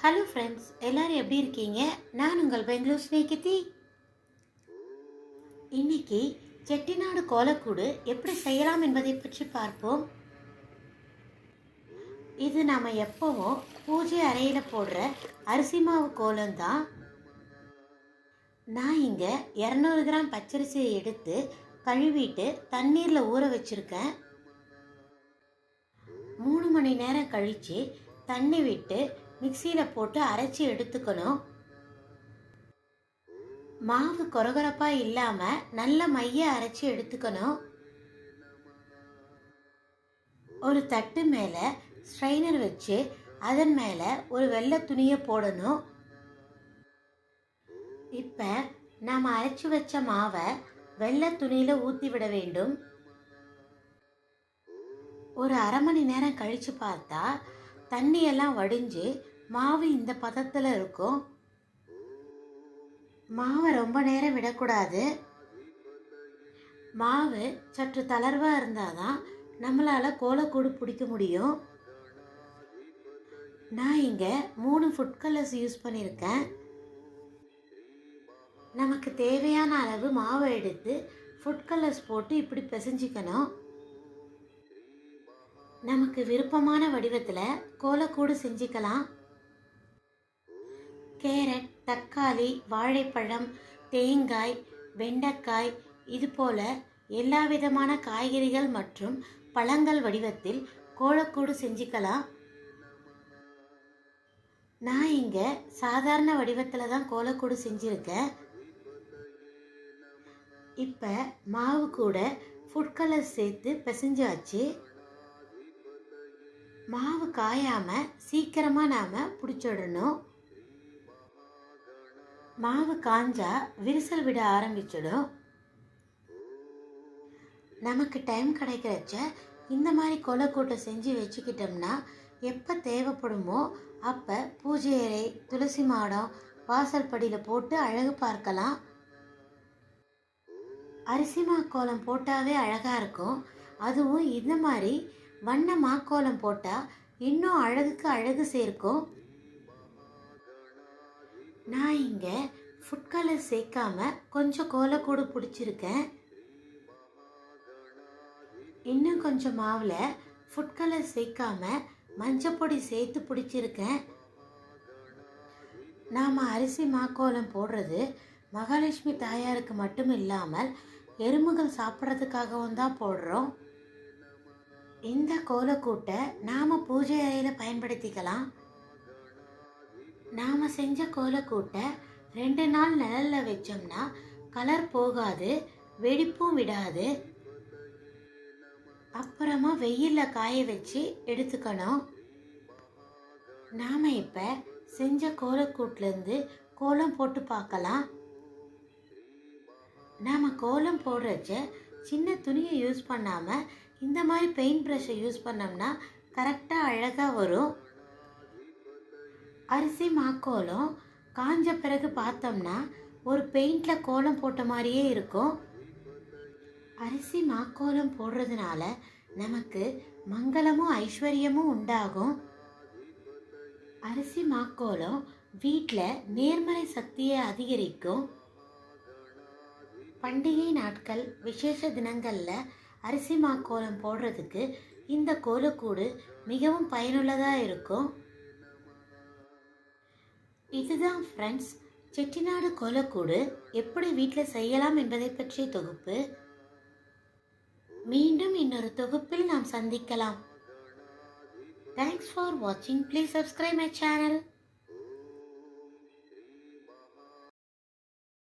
Hello friends எல்லாரும் எப்படி இருக்கீங்க? நான் உங்கள் பெங்களூர் ஸ்நேகிதி இன்னைக்கு செட்டிநாடு கோலக்கூடு எப்படி செய்யலாம் என்பதை பற்றி பார்ப்போம். இது நாம் எப்பவும் பூஜை அறையில் போடுற அரிசி மாவு கோலம்தான். நான் இங்கே இரநூறு கிராம் பச்சரிசியை எடுத்து கழுவிட்டு தண்ணீரில் ஊற வச்சுருக்கேன். மூணு மணி நேரம் கழித்து தண்ணி விட்டு மிக்சியில் போட்டு அரைச்சி எடுத்துக்கணும். மாவு கொரகொரப்பாக இல்லாமல் நல்ல மைய அரைச்சி எடுத்துக்கணும். ஒரு தட்டு மேலே ஸ்ட்ரைனர் வச்சு அதன் மேலே ஒரு வெள்ளை துணியை போடணும். இப்போ நாம் அரைச்சி வச்ச மாவை வெள்ளை துணியில் ஊற்றி விட வேண்டும். ஒரு அரை மணி நேரம் கழித்து பார்த்தா தண்ணியெல்லாம் வடிஞ்சு மாவு இந்த பதத்தில் இருக்கும். மாவை ரொம்ப நேரம் விடக்கூடாது. மாவு சற்று தளர்வாக இருந்தால் தான் நம்மளால் கோலக்கூடு பிடிக்க முடியும். நான் இங்கே மூணு ஃபுட் கலர்ஸ் யூஸ் பண்ணியிருக்கேன். நமக்கு தேவையான அளவு மாவை எடுத்து ஃபுட் கலர்ஸ் போட்டு இப்படி பிசைஞ்சிக்கணும். நமக்கு விருப்பமான வடிவத்தில் கோலக்கூடு செஞ்சுக்கலாம். கேரட் தக்காளி வாழைப்பழம் தேங்காய் வெண்டைக்காய் இது போல எல்லா விதமான காய்கறிகள் மற்றும் பழங்கள் வடிவத்தில் கோலக்கூடு செஞ்சுக்கலாம். நான் இங்கே சாதாரண வடிவத்தில் தான் கோலக்கூடு செஞ்சுருக்கேன். இப்போ மாவு கூட ஃபுட் கலர் சேர்த்து பிசைஞ்சாச்சு. மாவு காயாமல் சீக்கிரமாக நாம் பிடிச்சிடணும். மாவு காஞ்சா விரிசல் விட ஆரம்பிச்சிடும். நமக்கு டைம் கிடைக்கிறச்ச இந்த மாதிரி கொலைக்கூட்டை செஞ்சு வச்சுக்கிட்டோம்னா எப்போ தேவைப்படுமோ அப்போ பூஜை அறை துளசி மாடம் வாசல் படியில் போட்டு அழகு பார்க்கலாம். அரிசி கோலம் போட்டாவே அழகாக இருக்கும். அதுவும் இந்த மாதிரி வண்ண மாக்கோலம் போட்டால் இன்னும் அழகுக்கு அழகு சேர்க்கும். நான் இங்கே ஃபுட் கலர் சேர்க்காம கொஞ்சம் கோலக்கூடு பிடிச்சிருக்கேன். இன்னும் கொஞ்சம் மாவில் ஃபுட் கலர் சேர்க்காம மஞ்சப்பொடி சேர்த்து பிடிச்சிருக்கேன். நாம் அரிசி மாக்கோலம் போடுறது மகாலட்சுமி தாயாருக்கு மட்டும் இல்லாமல் எறும்புகள் சாப்பிட்றதுக்காகவும் தான் போடுறோம். இந்த கோலக்கூட்டை நாம் பூஜை அறையில் பயன்படுத்திக்கலாம். நாம் செஞ்ச கோலக்கூட்டை ரெண்டு நாள் நிழலில் வச்சோம்னா கலர் போகாது வெடிப்பும் விடாது. அப்புறமா வெயிலில் காய வச்சு எடுத்துக்கணும். நாம் இப்போ செஞ்ச கோலக்கூட்டிலேருந்து கோலம் போட்டு பார்க்கலாம். நாம் கோலம் போடுறச்ச சின்ன துணியை யூஸ் பண்ணாமல் இந்த மாதிரி பெயிண்ட் ப்ரஷ்ஷை யூஸ் பண்ணோம்னா கரெக்டாக அழகாக வரும். அரிசி மாக்கோலம் காஞ்ச பிறகு பார்த்தோம்னா ஒரு பெயிண்டில் கோலம் போட்ட மாதிரியே இருக்கும். அரிசி மாக்கோலம் போடுறதுனால நமக்கு மங்களமும் ஐஸ்வர்யமும் உண்டாகும். அரிசி மாக்கோலம் வீட்டில் நேர்மறை சக்தியை அதிகரிக்கும். பண்டிகை நாட்கள் விசேஷ தினங்களில் அரிசி மாக்கோலம் போடுறதுக்கு இந்த கோலக்கூடு மிகவும் பயனுள்ளதாக இருக்கும். இதுதான் ஃப்ரெண்ட்ஸ் செட்டிநாடு கோலக்கூடு எப்படி வீட்டில் செய்யலாம் என்பதை பற்றிய தொகுப்பு. மீண்டும் இன்னொரு தொகுப்பில் நாம் சந்திக்கலாம். தேங்க்ஸ் ஃபார் வாட்சிங் ப்ளீஸ் சப்ஸ்கிரைப் மை சேனல்